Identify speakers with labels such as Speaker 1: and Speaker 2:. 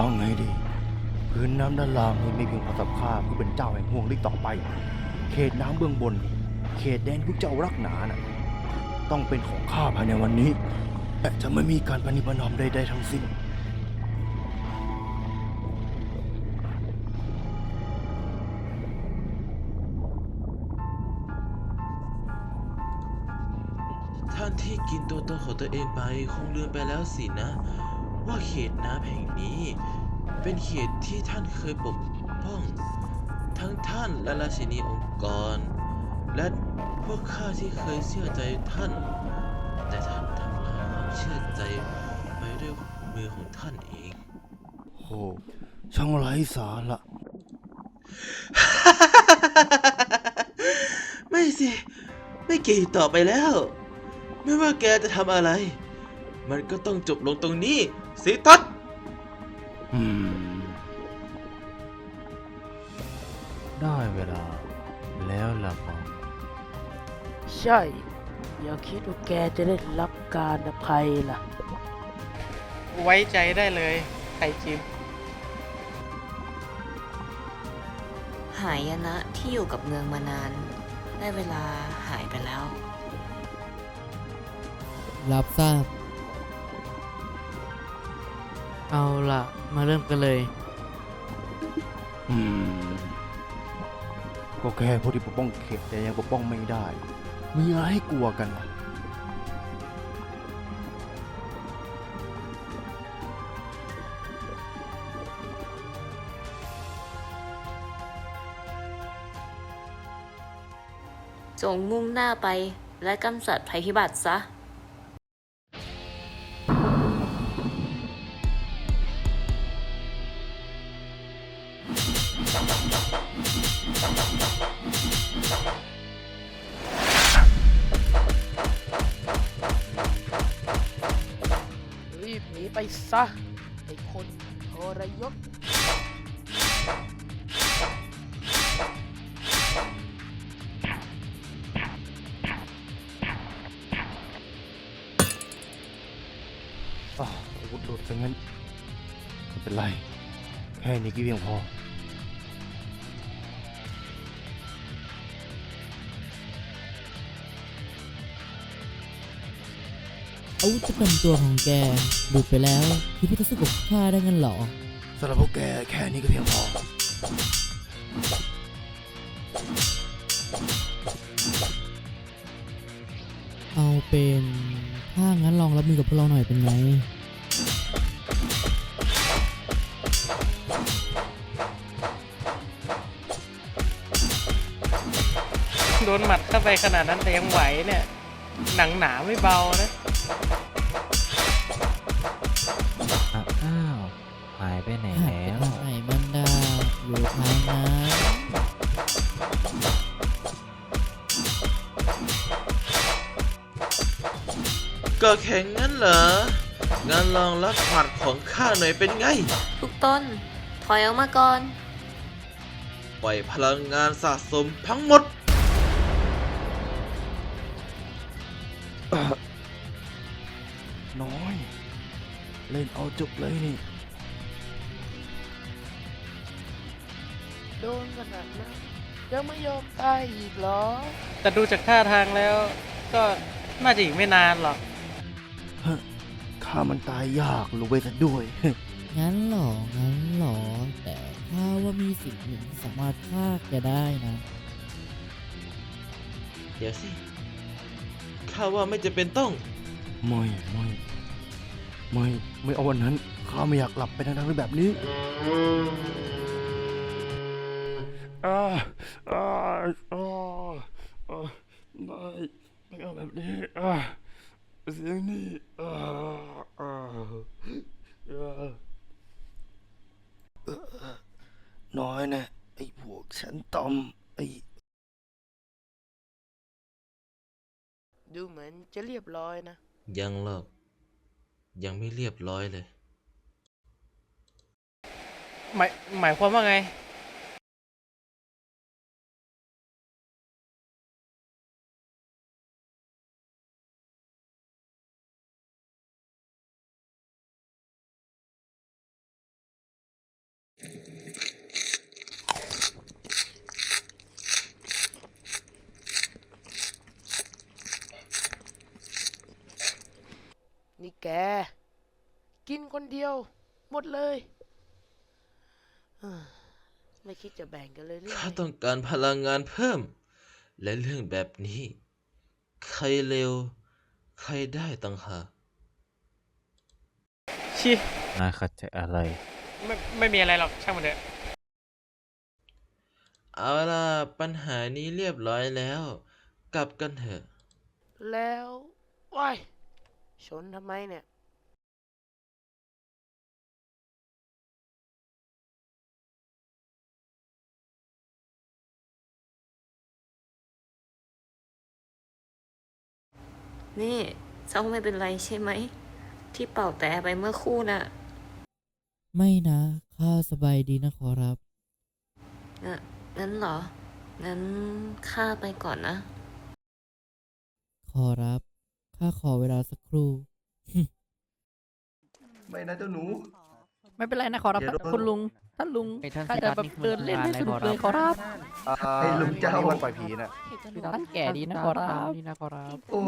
Speaker 1: ฟังให้ดี พื้นน้ำด้านล่างนี้ไม่เพียงพอสำหรับข้าผู้เป็นเจ้าแห่งห่วงลึกต่อไป เขตน้ำเบื้องบน เขตแดนพวกเจ้ารักหนาน่ะ ต้องเป็นของข้าภายในวันนี้และจะไม่มีการปฏิบัตินอมใดๆทั้งสิ้น
Speaker 2: ท่านที่กินตัวตนของตัวเองไปคงลืมไปแล้วสินะ ว่าเขตน้ำแห่งนี้ เป็นเขตที่ท่านเคยปกป้อง ทั้งท่านและราชินีองค์กร และพวกข้าที่เคยเชื่อใจท่าน แต่ท่านทำลายความเชื่อใจไปด้วยมือของท่านเอง
Speaker 1: โอ้ช่างไร้สาระ
Speaker 2: ไม่สิ ไม่เกี่ยวต่อไปแล้ว ไม่ว่าแกจะทำอะไร มันก็ต้องจบลงตรงนี้ สิทัศน์
Speaker 1: อืมได้เวลา แล้วล่ะมั้ง
Speaker 3: ใช่ อย่าคิดว่าแกจะได้รับการอภัยล่ะ
Speaker 4: ไว้ใจได้เลยไข่จิม
Speaker 5: หายนะที่อยู่กับเมืองมานาน ได้เวลาหายไปแล้ว
Speaker 6: รับทราบ เอาล่ะ มาเริ่มกันเลย
Speaker 1: อืมก็แค่พวกที่ปกป้องเขตแต่ยังปกป้องไม่ได้ มีอะไรให้กลัวกันล่ะ
Speaker 5: จงมุ่งหน้าไปและกำจัดภัยพิบัติซะ
Speaker 3: รีบหนีไปซะ ไอ้คนทรยศ
Speaker 1: อ้าวอาวุธหลุดซะงั้นไม่เป็นไร แค่นี้ก็เพียงพอ
Speaker 6: อาวุธประจำตัวของแกหลุดไปแล้วคิดว่าจะสู้กับข้าได้งั้นเหรอ
Speaker 1: สำหรับพวกแกแค่นี้ก็เพียงพอ
Speaker 6: เอาเป็นถ้างั้นลองรับมือกับพวกเราหน่อยเป็นไง
Speaker 4: โดนหมัดเข้าไปขนาดนั้นแต่ยังไหวเนี่ย หนังหนาไม่เบานะ
Speaker 2: ก็แข็งงั้นเหรอ งั้นลองรับหมัดของข้าหน่อยเป็นไง
Speaker 5: ทุกต้น ถอยออกมาก่อน
Speaker 2: ปล่อยพลังงานสะสมทั้งหมด
Speaker 1: น้อย เล่นเอาจบเลยนี่
Speaker 3: โดนขนาดนั้นยังไม่ยอมตายอีกเหรอ
Speaker 4: แต่ดูจากท่าทางแล้วก็น่าจะอีกไม่นานหรอก
Speaker 1: ข้ามันตายยากรู้ไว้ซะด้วย
Speaker 6: งั้นเหรอ งั้นเหรอ แต่ถ้าว่ามีสิ่งหนึ่งที่สามารถฆ่าแกได้นะ
Speaker 2: เดี๋ยวสิ ข้าว่าไม่จะเป็นต้อง
Speaker 1: ไม่ไม่ไม่ไม่เอาวันนั้นข้าไม่อยากหลับไปทั้งๆที่แบบนี้อ่าอ่าอ่าอ่าไม่ไม่เอาแบบนี้อ่าเสียงนี้อ่าอ่าอ่าเอ่อ น้อยนะ ไอ้พวกฉันตอม ไอ้
Speaker 3: ดูเหมือนจะเรียบร้อยนะ
Speaker 2: ยังหรอกยังไม่เรียบร้อยเลย
Speaker 4: หมายหมายความว่าไง
Speaker 3: แกกินคนเดียว หมดเลยเอ้อไม่คิดจะแบ่งกันเลยหรือ
Speaker 2: ข้า
Speaker 3: ไง
Speaker 2: ต้องการพลังงานเพิ่ม และเรื่องแบบนี้ ใครเร็ว ใครได้ต่างหาก
Speaker 4: ชิ
Speaker 7: นายขัดใจอะไร
Speaker 4: ไม่ไม่มีอะไรหรอกช่างมันเถอะ
Speaker 2: เอาล่ะปัญหานี้เรียบร้อยแล้ว กลับกันเถอะ
Speaker 3: แล้วว้าย ชนทำไมเนี่ย
Speaker 5: นี่เจ้าไม่เป็นไรใช่ไหม ที่เป่าแต่ไปเมื่อครู่น่ะ
Speaker 6: ไม่นะ ข้าสบายดีนะขอรับ
Speaker 5: น่ะงั้นเหรอ งั้นข้าไปก่อนนะ
Speaker 6: ขอรับ ข้าขอเวลาสักครู่
Speaker 8: ไม่นะเจ้าหนู
Speaker 9: ไม่เป็นไรนะขอรับ
Speaker 8: เดี๋ยว
Speaker 9: คุณลุงท่านลุง
Speaker 7: ไอ้ท่าน
Speaker 9: ข้า
Speaker 7: สิ
Speaker 9: จะ
Speaker 7: รัต
Speaker 9: แบบ
Speaker 7: นี่คือ
Speaker 9: เดินเล่นให้
Speaker 7: งาน
Speaker 9: สนุก
Speaker 7: อะไร
Speaker 9: เลย
Speaker 7: ข
Speaker 9: ข
Speaker 7: อ
Speaker 9: อ
Speaker 7: รั
Speaker 9: รับบ
Speaker 8: ไอ้ลุงเจ้า
Speaker 10: วันปล่อยผีน่ะ
Speaker 9: ท่านแก่ดีนะขอรับ
Speaker 7: นี่นะขอรับ
Speaker 8: โอ้